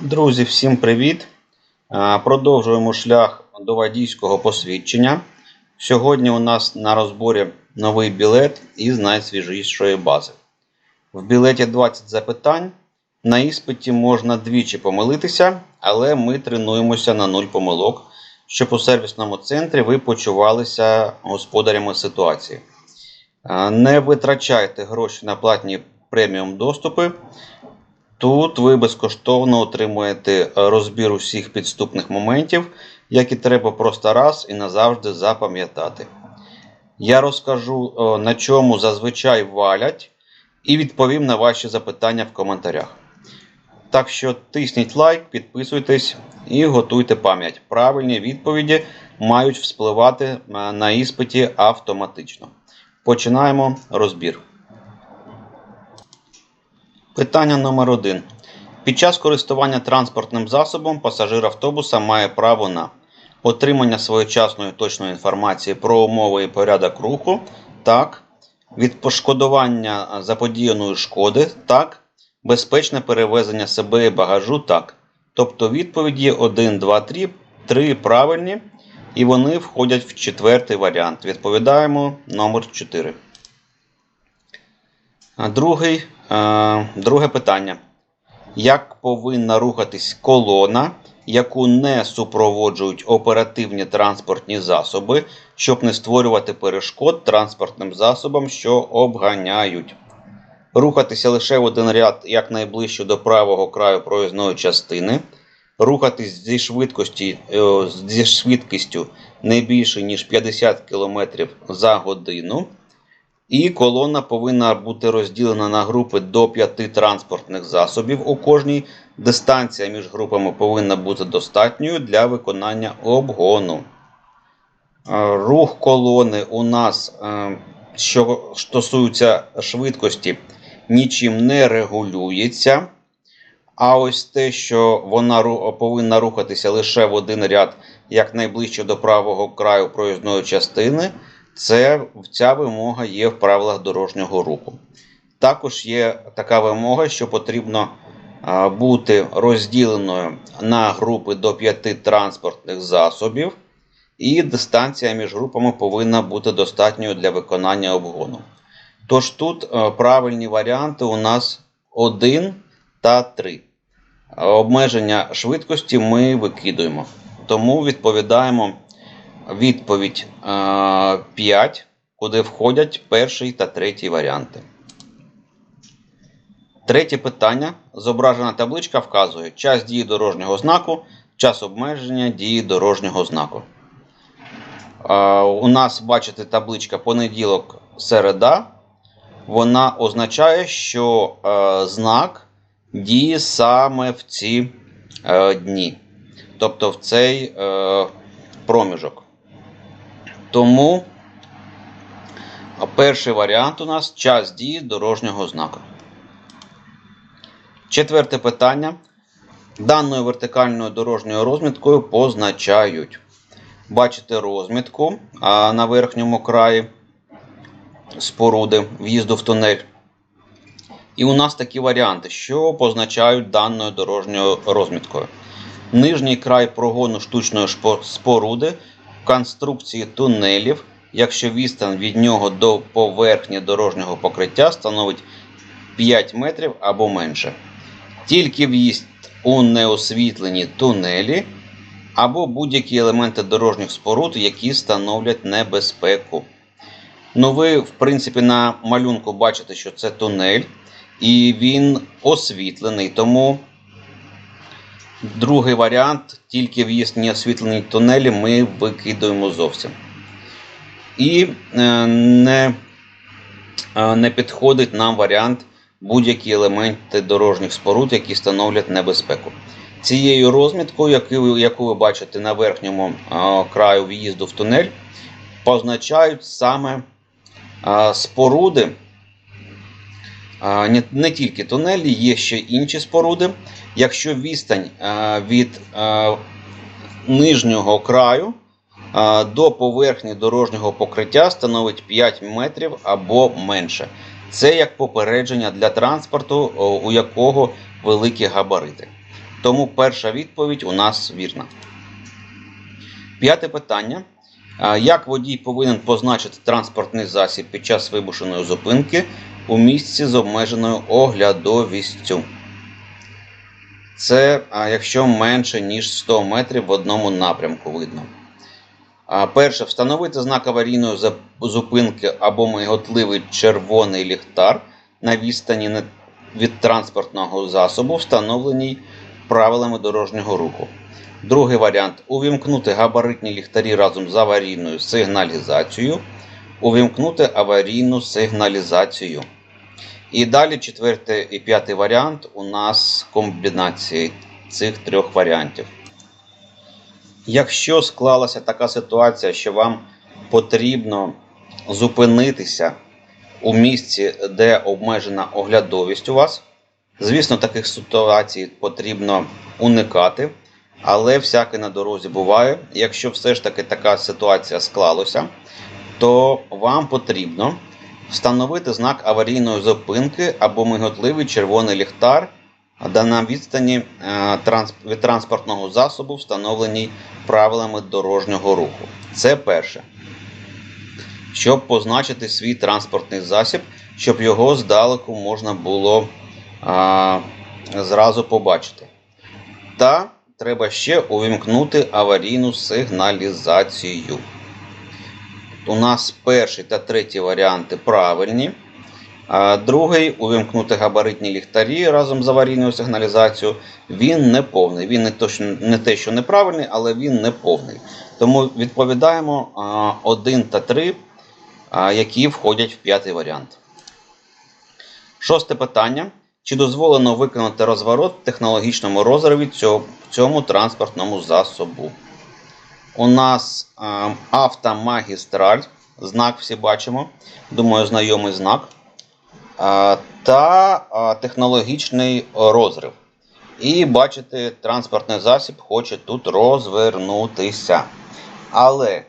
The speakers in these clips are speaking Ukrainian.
Друзі, всім привіт! Продовжуємо шлях до водійського посвідчення. Сьогодні у нас на розборі новий білет із найсвіжішої бази. В білеті 20 запитань. На іспиті можна двічі помилитися, але ми тренуємося на нуль помилок, щоб у сервісному центрі ви почувалися господарями ситуації. Не витрачайте гроші на платні преміум доступи. Тут ви безкоштовно отримуєте розбір усіх підступних моментів, які треба просто раз і назавжди запам'ятати. Я розкажу, на чому зазвичай валять, і відповім на ваші запитання в коментарях. Так що тисніть лайк, підписуйтесь і готуйте пам'ять. Правильні відповіді мають вспливати е, на іспиті автоматично. Починаємо розбір. Питання номер 1. Під час користування транспортним засобом пасажир автобуса має право на отримання своєчасної точної інформації про умови і порядок руху, так, від пошкодування заподіяної шкоди, так, безпечне перевезення себе і багажу, так. Тобто відповіді 1, 2, 3, 3 правильні, і вони входять в четвертий варіант. Відповідаємо номер 4. Другий, е, друге питання. Як повинна рухатись колона, яку не супроводжують оперативні транспортні засоби, щоб не створювати перешкод транспортним засобам, що обганяють? Рухатися лише в один ряд якнайближче до правого краю проїзної частини, рухатись зі, швидкості, е, зі швидкістю не більше, ніж 50 км за годину. І колона повинна бути розділена на групи до 5 транспортних засобів. У кожній дистанція між групами повинна бути достатньою для виконання обгону. Е, Рух колони у нас, е, що стосується швидкості, нічим не регулюється. А ось те, що вона повинна рухатися лише в один ряд якнайближче до правого краю проїзної частини, це ця вимога є в правилах дорожнього руху. Також є така вимога, що потрібно бути розділеною на групи до 5 транспортних засобів, і дистанція між групами повинна бути достатньою для виконання обгону. Тож тут е, правильні варіанти у нас 1 та 3. Обмеження швидкості ми викидуємо. Тому відповідаємо відповідь е, 5, куди входять перший та третій варіанти. Третє питання. Зображена табличка вказує час дії дорожнього знаку, час обмеження дії дорожнього знаку. Е, У нас, бачите, табличка понеділок середа. Вона означає, що е, знак діє саме в ці е, дні, тобто в цей е, проміжок. Тому перший варіант у нас час дії дорожнього знаку. Четверте питання. Даною вертикальною дорожньою розміткою позначають. Бачите розмітку а на верхньому краї споруди в'їзду в тунель. І у нас такі варіанти, що позначають даною дорожньою розміткою. Нижній край прогону штучної споруди конструкції тунелів, якщо відстань від нього до поверхні дорожнього покриття становить 5 метрів або менше. Тільки в'їзд у неосвітлені тунелі або будь-які елементи дорожніх споруд, які становлять небезпеку. Ну, ви, в принципі, на малюнку бачите, що це тунель, і він освітлений. Тому другий варіант, тільки в'їзд в неосвітлені тунелі, ми викидуємо зовсім. І е, не, е, не підходить нам варіант будь-які елементи дорожніх споруд, які становлять небезпеку. Цією розміткою, яку, ви- бачите на верхньому е, краю в'їзду в тунель, позначають саме споруди. Не, тільки тунелі, є ще інші споруди. Якщо відстань від нижнього краю до поверхні дорожнього покриття становить 5 метрів або менше. Це як попередження для транспорту, у якого великі габарити. Тому перша відповідь у нас вірна. П'яте питання. Як водій повинен позначити транспортний засіб під час вимушеної зупинки у місці з обмеженою оглядовістю? Це якщо менше ніж 100 метрів в одному напрямку видно. Перше, встановити знак аварійної зупинки або миготливий червоний ліхтар на відстані від транспортного засобу, встановленій правилами дорожнього руху. Другий варіант увімкнути габаритні ліхтарі разом з аварійною сигналізацією. Увімкнути аварійну сигналізацію. І далі четвертий і п'ятий варіант у нас комбінації цих трьох варіантів. Якщо склалася така ситуація, що вам потрібно зупинитися у місці, де обмежена оглядовість у вас, звісно, таких ситуацій потрібно уникати, але всяке на дорозі буває. Якщо все ж таки така ситуація склалася, то вам потрібно встановити знак аварійної зупинки або миготливий червоний ліхтар, на відстані е, від транспортного засобу, встановленій правилами дорожнього руху. Це перше. Щоб позначити свій транспортний засіб, щоб його здалеку можна було а, зразу побачити. Та треба ще увімкнути аварійну сигналізацію. У нас перший та третій варіанти правильні. Другий увімкнути габаритні ліхтарі разом з аварійною сигналізацією. Він не повний. Він не, точно, не те, що неправильний, але він не повний. Тому відповідаємо 1 та 3, а, які входять в п'ятий варіант. Шосте питання. Чи дозволено виконати розворот в технологічному розриві цього, цьому транспортному засобу? У нас е, автомагістраль, знак всі бачимо. Думаю, знайомий знак. Е, та е, технологічний розрив. І бачите, транспортний засіб хоче тут розвернутися. Але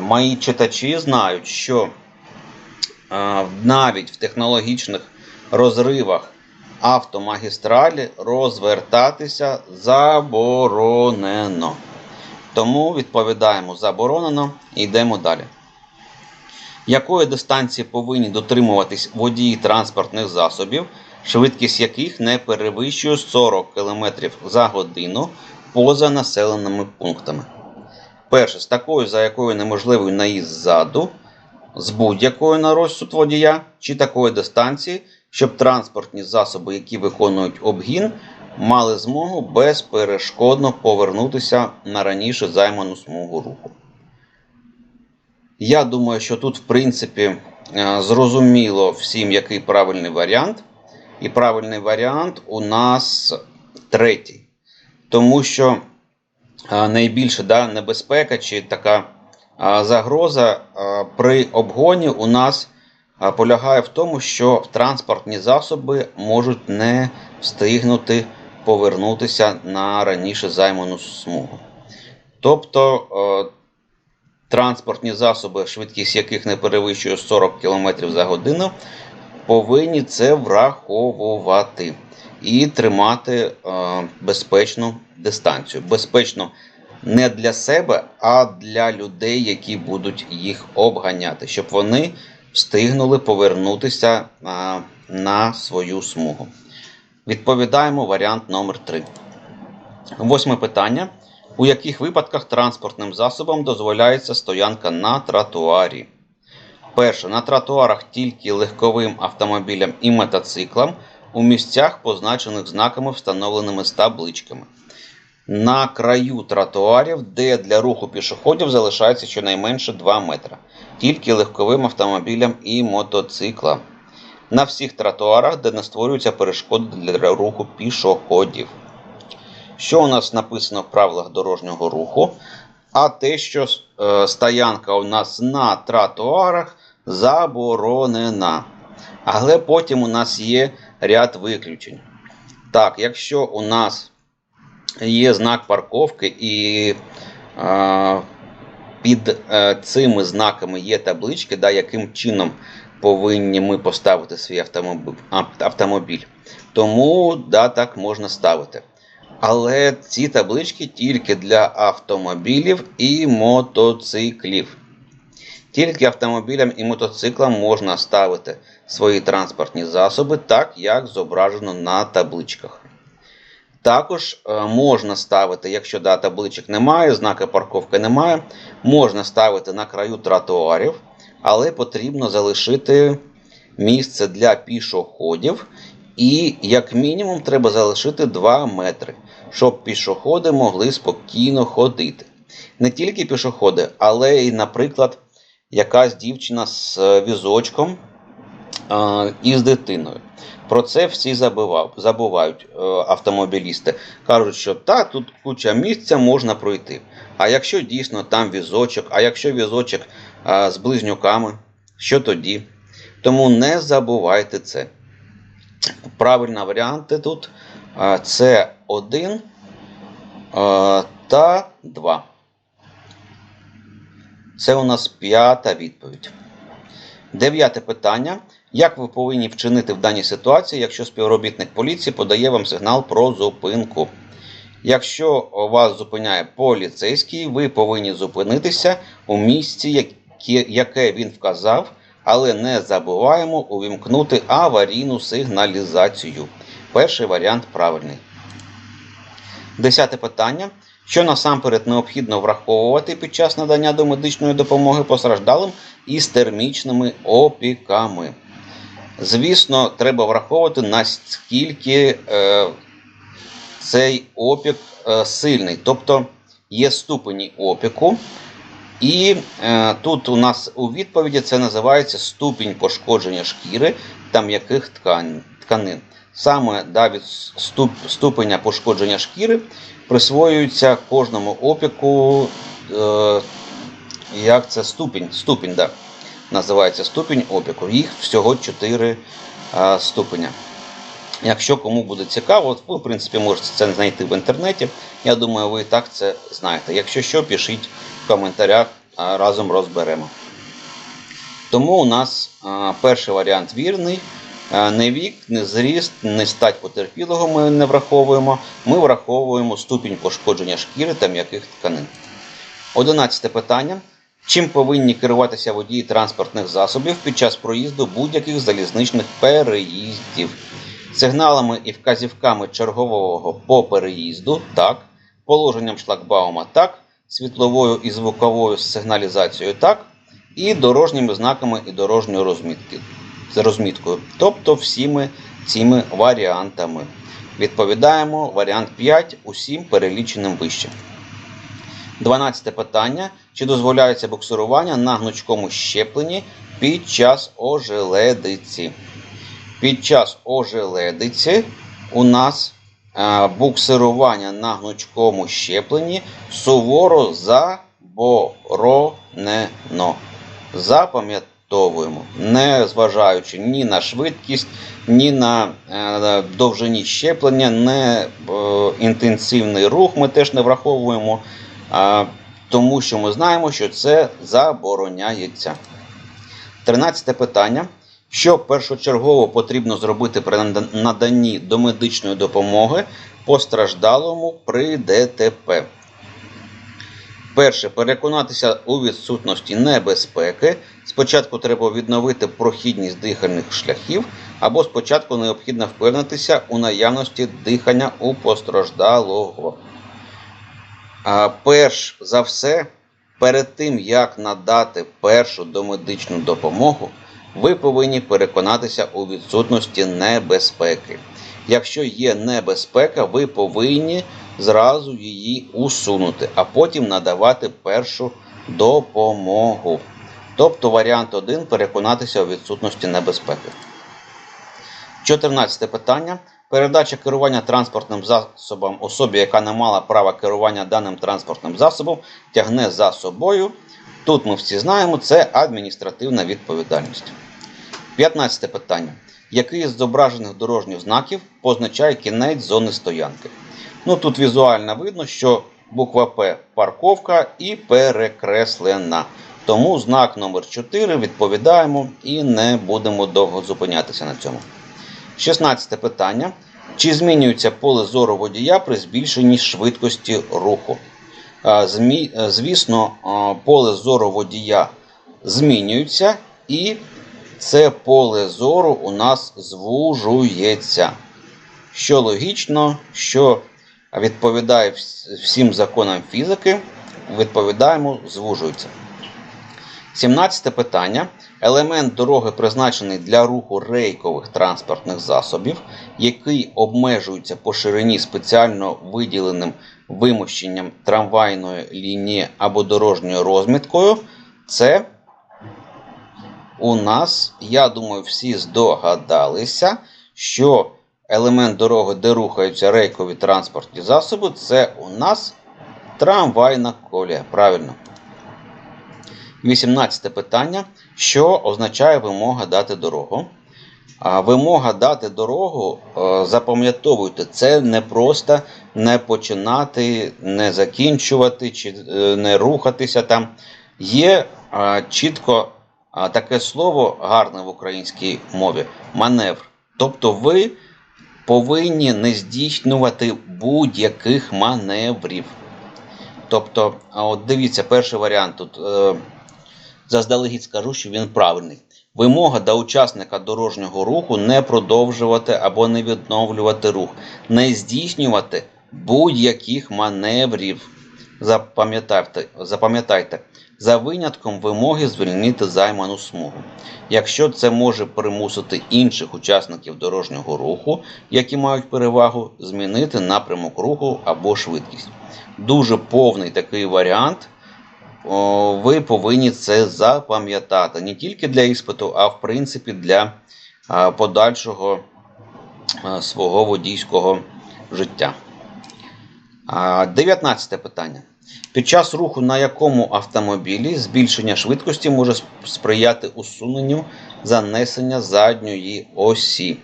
мої читачі знають, що навіть в технологічних розривах автомагістралі розвертатися заборонено. Тому відповідаємо заборонено і йдемо далі. Якої дистанції повинні дотримуватись водії транспортних засобів, швидкість яких не перевищує 40 км за годину поза населеними пунктами? Перше, з такою, за якою неможливий наїзд ззаду, з будь-якої на розсуд водія, чи такої дистанції, щоб транспортні засоби, які виконують обгін, мали змогу безперешкодно повернутися на раніше займану смугу руху. Я думаю, що тут, в принципі, е, зрозуміло всім, який правильний варіант. І правильний варіант у нас третій. Тому що е, найбільша да, небезпека чи така е, загроза при обгоні у нас полягає в тому, що транспортні засоби можуть не встигнути повернутися на раніше займану смугу. Тобто е, транспортні засоби, швидкість яких не перевищує 40 км за годину, повинні це враховувати і тримати е, безпечну дистанцію. Безпечно не для себе, а для людей, які будуть їх обганяти, щоб вони встигнули повернутися е, на свою смугу. Відповідаємо варіант номер 3. Восьме питання. У яких випадках транспортним засобам дозволяється стоянка на тротуарі? Перше. На тротуарах тільки легковим автомобілям і мотоциклам у місцях, позначених знаками, встановленими з табличками. На краю тротуарів, де для руху пішоходів залишається щонайменше 2 метри. Тільки легковим автомобілям і мотоциклам. На всіх тротуарах, де не створюються перешкоди для руху пішоходів. Що у нас написано в правилах дорожнього руху? А те, що е, стоянка у нас на тротуарах заборонена. Але потім у нас є ряд виключень. Так, якщо у нас є знак парковки і е, під е, цими знаками є таблички, да, яким чином повинні ми поставити свій автомобіль. Тому да, так можна ставити. Але ці таблички тільки для автомобілів і мотоциклів. Тільки автомобілям і мотоциклам можна ставити свої транспортні засоби так, як зображено на табличках. Також е, можна ставити, якщо да, табличок немає, знака парковки немає, можна ставити на краю тротуарів, але потрібно залишити місце для пішоходів. І, як мінімум, треба залишити 2 метри, щоб пішоходи могли спокійно ходити. Не тільки пішоходи, але й, наприклад, якась дівчина з е, візочком е, і з дитиною. Про це всі забувають е, автомобілісти. Кажуть, що та, тут куча місця можна пройти. А якщо дійсно там візочок, а якщо візочок з близнюками, що тоді? Тому не забувайте це. Правильні варіанти тут це 1 е, та 2. Це у нас п'ята відповідь. Дев'яте питання. Як ви повинні вчинити в даній ситуації, якщо співробітник поліції подає вам сигнал про зупинку? Якщо вас зупиняє поліцейський, ви повинні зупинитися у місці, яке- він вказав, але не забуваємо увімкнути аварійну сигналізацію. Перший варіант правильний. Десяте питання. Що насамперед необхідно враховувати під час надання домедичної допомоги постраждалим із термічними опіками? Звісно, треба враховувати, наскільки е, цей опік е, сильний. Тобто є ступені опіку, і е, тут у нас у відповіді це називається ступінь пошкодження шкіри та м'яких ткань, тканин. Саме да, від ступ, ступеня пошкодження шкіри присвоюється кожному опіку, е, як це ступінь, ступінь, да, називається ступінь опіку. Їх всього 4 е, ступеня. Якщо кому буде цікаво, ви, в принципі, можете це знайти в інтернеті. Я думаю, ви і так це знаєте. Якщо що, пишіть в коментарях, разом розберемо. Тому у нас перший варіант вірний. Не вік, не зріст, не стать потерпілого ми не враховуємо. Ми враховуємо ступінь пошкодження шкіри та м'яких тканин. Одинадцяте питання. Чим повинні керуватися водії транспортних засобів під час проїзду будь-яких залізничних переїздів? Сигналами і вказівками чергового по переїзду так, положенням шлагбаума так, світловою і звуковою сигналізацією так, і дорожніми знаками і дорожньою розмітки, з розміткою. Тобто всіми цими варіантами. Відповідаємо варіант 5 усім переліченим вище. 12 питання. Чи дозволяється буксирування на гнучкому щепленні під час ожеледиці? Під час ожеледиці у нас е, буксирування на гнучкому щепленні суворо заборонено. Запам'ятовуємо, не зважаючи ні на швидкість, ні на е, довжині щеплення, не е, інтенсивний рух ми теж не враховуємо, тому що ми знаємо, що це забороняється. Тринадцяте питання. Що першочергово потрібно зробити при нада- наданні домедичної допомоги постраждалому при ДТП? Перше, переконатися у відсутності небезпеки. Спочатку треба відновити прохідність дихальних шляхів, або спочатку необхідно впевнитися у наявності дихання у постраждалого. А, Перш за все, перед тим як надати першу домедичну допомогу, ви повинні переконатися у відсутності небезпеки. Якщо є небезпека, ви повинні зразу її усунути, а потім надавати першу допомогу. Тобто варіант 1 переконатися у відсутності небезпеки. 14 питання. Передача керування транспортним засобом особі, яка не мала права керування даним транспортним засобом, тягне за собою. Тут ми всі знаємо, це адміністративна відповідальність. 15 питання. Який із зображених дорожніх знаків позначає кінець зони стоянки? Ну тут візуально видно, що буква П парковка і перекреслена. Тому знак номер 4 відповідаємо і не будемо довго зупинятися на цьому. 16 питання. Чи змінюється поле зору водія при збільшенні швидкості руху? Е, Звісно, поле зору водія змінюється, і це поле зору у нас звужується. Що логічно, що відповідає всім законам фізики, відповідаємо, звужується. 17 питання. Елемент дороги призначений для руху рейкових транспортних засобів, який обмежується по ширині спеціально виділеним вимощенням трамвайної лінії або дорожньою розміткою. Це у нас, я думаю, всі здогадалися, що елемент дороги, де рухаються рейкові транспортні засоби, це у нас трамвайна колія. Правильно. 18 питання. Що означає вимога дати дорогу? А, Вимога дати дорогу, е, запам'ятовуйте, це не просто не починати, не закінчувати чи е, не рухатися там. Є чітко таке слово гарне в українській мові маневр. Тобто ви повинні не здійснювати будь-яких маневрів. Тобто, от дивіться, перший варіант тут е, заздалегідь скажу, що він правильний. Вимога до учасника дорожнього руху не продовжувати або не відновлювати рух, не здійснювати будь-яких маневрів. Запам'ятайте, запам'ятайте, за винятком вимоги звільнити займану смугу. Якщо це може примусити інших учасників дорожнього руху, які мають перевагу, змінити напрямок руху або швидкість. Дуже повний такий варіант. Ви повинні це запам'ятати не тільки для іспиту, а в принципі для подальшого свого водійського життя. А, 19 питання. Під час руху на якому автомобілі збільшення швидкості може сприяти усуненню занесення задньої осі.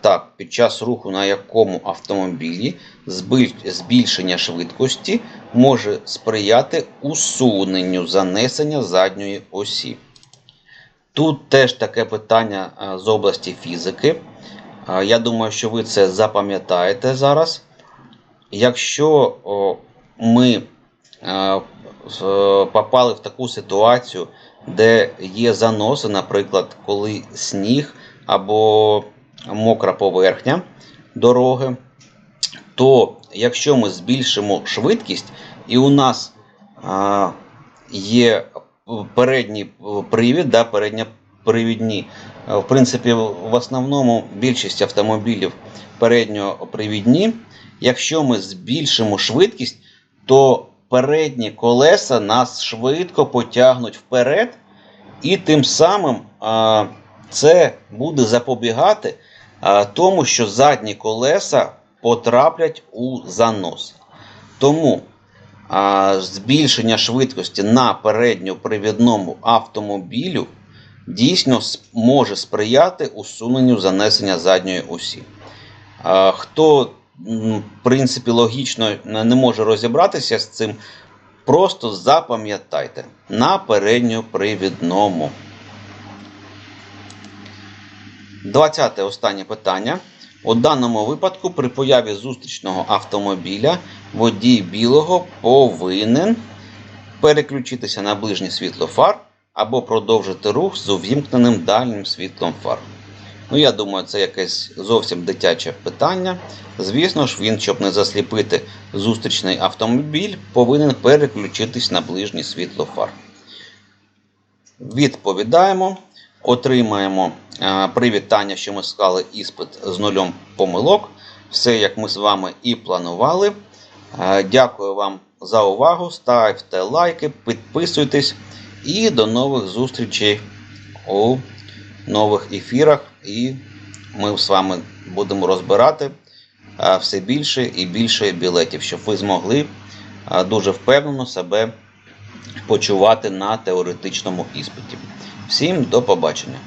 Так, під час руху на якому автомобілі збільшення швидкості може сприяти усуненню занесення задньої осі. Тут теж таке питання з області фізики. Я думаю, що ви це запам'ятаєте зараз. Якщо ми попали в таку ситуацію, де є заноси, наприклад, коли сніг або мокра поверхня дороги, то якщо ми збільшимо швидкість, і у нас а, є передній привід, да, передньопривідні, е, в принципі, в основному більшість автомобілів передньопривідні, якщо ми збільшимо швидкість, то передні колеса нас швидко потягнуть вперед, і тим самим а, це буде запобігати тому, що задні колеса потраплять у занос. Тому збільшення швидкості на передньопривідному автомобілю дійсно може сприяти усуненню занесення задньої осі. Хто, в принципі, логічно не може розібратися з цим, просто запам'ятайте на передньопривідному. 20 останнє питання. У даному випадку при появі зустрічного автомобіля водій білого повинен переключитися на ближнє світло фар або продовжити рух з увімкненим дальнім світлом фар. Ну, я думаю, це якесь зовсім дитяче питання. Звісно ж, він, щоб не засліпити зустрічний автомобіль, повинен переключитись на ближнє світло фар. Відповідаємо, отримаємо е, привітання, що ми склали іспит з нульом помилок. Все, як ми з вами і планували. Е, Дякую вам за увагу. Ставте лайки, підписуйтесь і до нових зустрічей у нових ефірах. І ми з вами будемо розбирати е, все більше і більше білетів, щоб ви змогли дуже впевнено себе почувати на теоретичному іспиті. Всім до побачення!